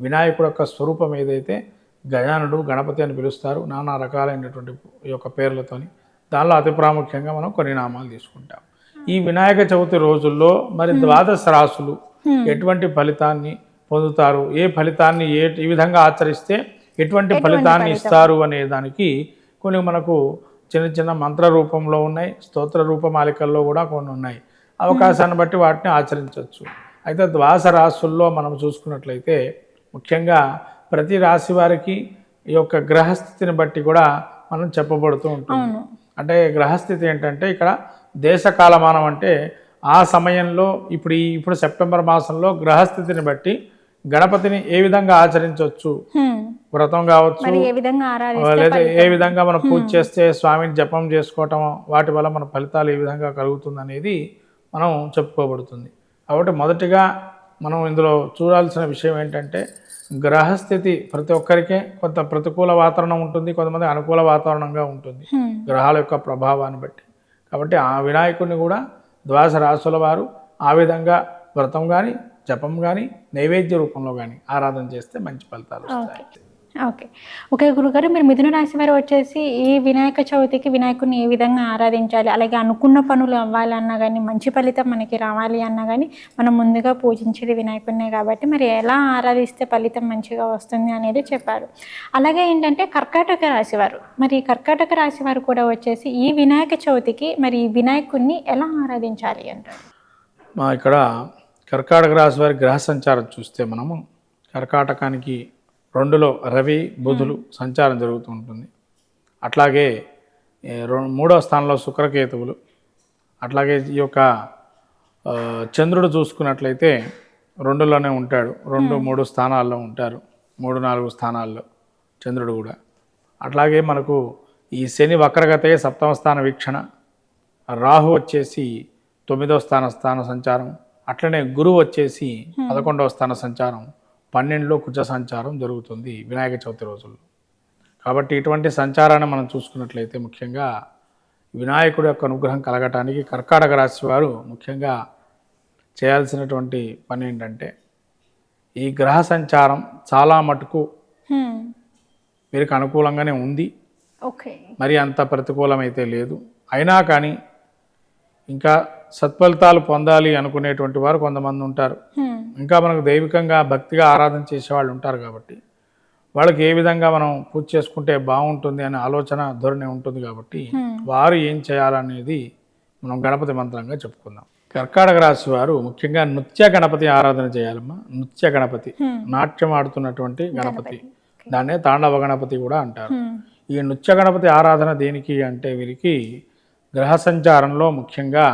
వినాయకుడు యొక్క స్వరూపం ఏదైతే గజానుడు గణపతి అని పిలుస్తారు నానా రకాలైనటువంటి యొక్క పేర్లతోని దానిలో అతి ప్రాముఖ్యంగా మనం కొన్ని నామాలు తీసుకుంటాం. ఈ వినాయక చవితి రోజుల్లో మరి ద్వాదశ రాసులు ఎటువంటి ఫలితాన్ని పొందుతారు? ఏ ఫలితాన్ని ఏ ఈ విధంగా ఆచరిస్తే ఎటువంటి ఫలితాన్ని ఇస్తారు అనే దానికి కొన్ని మనకు చిన్న చిన్న మంత్ర రూపంలో ఉన్నాయి స్తోత్ర రూపమాలికల్లో కూడా కొన్ని ఉన్నాయి. అవకాశాన్ని బట్టి వాటిని ఆచరించవచ్చు. అయితే ద్వాస రాశుల్లో మనం చూసుకున్నట్లయితే ముఖ్యంగా ప్రతి రాశి వారికి ఈ యొక్క గ్రహస్థితిని బట్టి కూడా మనం చెప్పబడుతూ ఉంటుంది. అవును. అంటే గ్రహస్థితి ఏంటంటే ఇక్కడ దేశ కాలమానం అంటే ఆ సమయంలో ఇప్పుడు ఈ ఇప్పుడు సెప్టెంబర్ మాసంలో గ్రహస్థితిని బట్టి గణపతిని ఏ విధంగా ఆచరించవచ్చు. వ్రతం కావచ్చు లేదా ఏ విధంగా మనం పూజ చేస్తే స్వామిని జపం చేసుకోవటం వాటి వల్ల మన ఫలితాలు ఏ విధంగా కలుగుతుంది అనేది మనం చెప్పుకోబడుతుంది. కాబట్టి మొదటిగా మనం ఇందులో చూడాల్సిన విషయం ఏంటంటే గ్రహస్థితి ప్రతి ఒక్కరికే కొంత ప్రతికూల వాతావరణం ఉంటుంది కొంతమంది అనుకూల వాతావరణంగా ఉంటుంది. గ్రహాల యొక్క ప్రభావాన్ని బట్టి. కాబట్టి ఆ వినాయకుడిని కూడా ద్వాదశ రాసుల వారు ఆ విధంగా వ్రతం కానీ జపం కానీ నైవేద్య రూపంలో కానీ ఆరాధన చేస్తే మంచి ఫలితాలు వస్తాయి. ఓకే. ఓకే గురుగారు మీరు మిథున రాశి వారు వచ్చేసి ఈ వినాయక చవితికి వినాయకుడిని ఏ విధంగా ఆరాధించాలి? అలాగే అనుకున్న పనులు అవ్వాలన్నా కానీ మంచి ఫలితం మనకి రావాలి అన్నా కానీ మనం ముందుగా పూజించేది వినాయకుడినే కాబట్టి మరి ఎలా ఆరాధిస్తే ఫలితం మంచిగా వస్తుంది అనేది చెప్పారు. అలాగే ఏంటంటే కర్కాటక రాశి వారు మరి కర్కాటక రాశి వారు కూడా వచ్చేసి ఈ వినాయక చవితికి మరి ఈ వినాయకుడిని ఎలా ఆరాధించాలి అంటారు? మా ఇక్కడ కర్కాటక రాశి వారి గ్రహ సంచారం చూస్తే మనము కర్కాటకానికి రెండులో రవి బుధులు సంచారం జరుగుతూ ఉంటుంది. అట్లాగే మూడవ స్థానంలో శుక్రకేతువులు. అట్లాగే ఈ యొక్క చంద్రుడు చూసుకున్నట్లయితే రెండులోనే ఉంటాడు. రెండు మూడు స్థానాల్లో ఉంటారు. మూడు నాలుగు స్థానాల్లో చంద్రుడు కూడా. అట్లాగే మనకు ఈ శని వక్రగతే సప్తమ స్థాన వీక్షణ రాహు వచ్చేసి తొమ్మిదవ స్థాన స్థాన సంచారం అట్లనే గురువు వచ్చేసి పదకొండవ స్థాన సంచారం పన్నెండులో కుజ సంచారం జరుగుతుంది వినాయక చవితి రోజుల్లో. కాబట్టి ఇటువంటి సంచారాన్ని మనం చూసుకున్నట్లయితే ముఖ్యంగా వినాయకుడి యొక్క అనుగ్రహం కలగటానికి కర్కాటక రాశి వారు ముఖ్యంగా చేయాల్సినటువంటి పని ఏంటంటే ఈ గ్రహ సంచారం చాలా మటుకు. వీరికి అనుకూలంగానే ఉంది. ఓకే. మరి అంత ప్రతికూలమైతే లేదు. అయినా కానీ ఇంకా సత్ఫలితాలు పొందాలి అనుకునేటువంటి వారు కొంతమంది ఉంటారు. ఇంకా మనకు దైవికంగా భక్తిగా ఆరాధన చేసే వాళ్ళు ఉంటారు కాబట్టి వాళ్ళకి ఏ విధంగా మనం పూజ చేసుకుంటే బాగుంటుంది అనే ఆలోచన ధోరణి ఉంటుంది కాబట్టి. వారు ఏం చేయాలనేది మనం గణపతి మంత్రంగా చెప్పుకుందాం కర్కాటక రాశి వారు ముఖ్యంగా నృత్య గణపతి ఆరాధన చేయాలమ్మా నృత్య గణపతి. నాట్యం ఆడుతున్నటువంటి గణపతి దాన్నే తాండవ గణపతి కూడా అంటారు. ఈ నృత్య గణపతి ఆరాధన దేనికి అంటే వీరికి గ్రహ సంచారంలో ముఖ్యంగా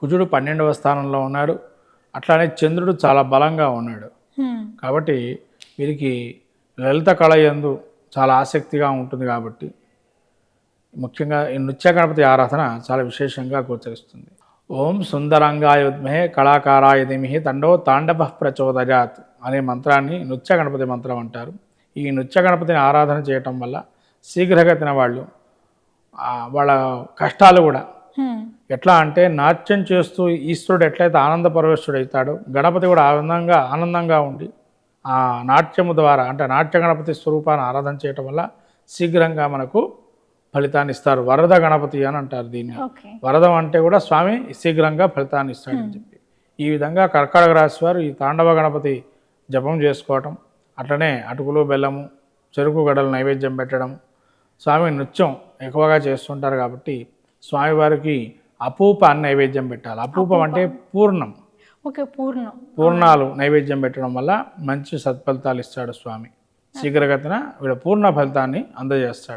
కుజుడు పన్నెండవ స్థానంలో ఉన్నాడు అట్లానే చంద్రుడు చాలా బలంగా ఉన్నాడు. కాబట్టి వీరికి లలిత కళ యందు చాలా ఆసక్తిగా ఉంటుంది కాబట్టి ముఖ్యంగా ఈ నృత్య గణపతి ఆరాధన చాలా విశేషంగా గోచరిస్తుంది ఓం సుందరంగాయ విద్మహే కళాకారాయ ధిమిహి తండో తాండవ ప్రచోదజాత్ అనే మంత్రాన్ని నృత్య గణపతి మంత్రం అంటారు ఈ నృత్య గణపతిని ఆరాధన చేయటం వల్ల శీఘ్రగతిన వాళ్ళు వాళ్ళ కష్టాలు కూడా. ఎట్లా అంటే నాట్యం చేస్తూ ఈశ్వరుడు ఎట్లయితే ఆనంద పరవశుడవుతాడో గణపతి కూడా ఆనందంగా ఆనందంగా ఉండి ఆ నాట్యము ద్వారా అంటే నాట్య గణపతి స్వరూపాన్ని ఆరాధన చేయటం వల్ల శీఘ్రంగా మనకు ఫలితాన్ని ఇస్తారు. వరద గణపతి అని అంటారు దీన్ని. వరదం అంటే కూడా స్వామి శీఘ్రంగా ఫలితాన్ని ఇస్తాడని చెప్పి. ఈ విధంగా కర్కాటక రాశి వారు ఈ తాండవ గణపతి జపం చేసుకోవటం అట్లనే అటుకులు బెల్లము చెరుకు గడలు నైవేద్యం పెట్టడం స్వామి నృత్యం ఎక్కువగా చేస్తుంటారు కాబట్టి స్వామివారికి అపూప నైవేద్యం పెట్టాలి. అపూపం అంటే పూర్ణం. ఓకే పూర్ణం. పూర్ణాలు నైవేద్యం పెట్టడం వల్ల మంచి సత్ఫలితాలు ఇస్తాడు స్వామి. శీఘ్రగతిన వీళ్ళ పూర్ణ ఫలితాన్ని అందజేస్తాడు.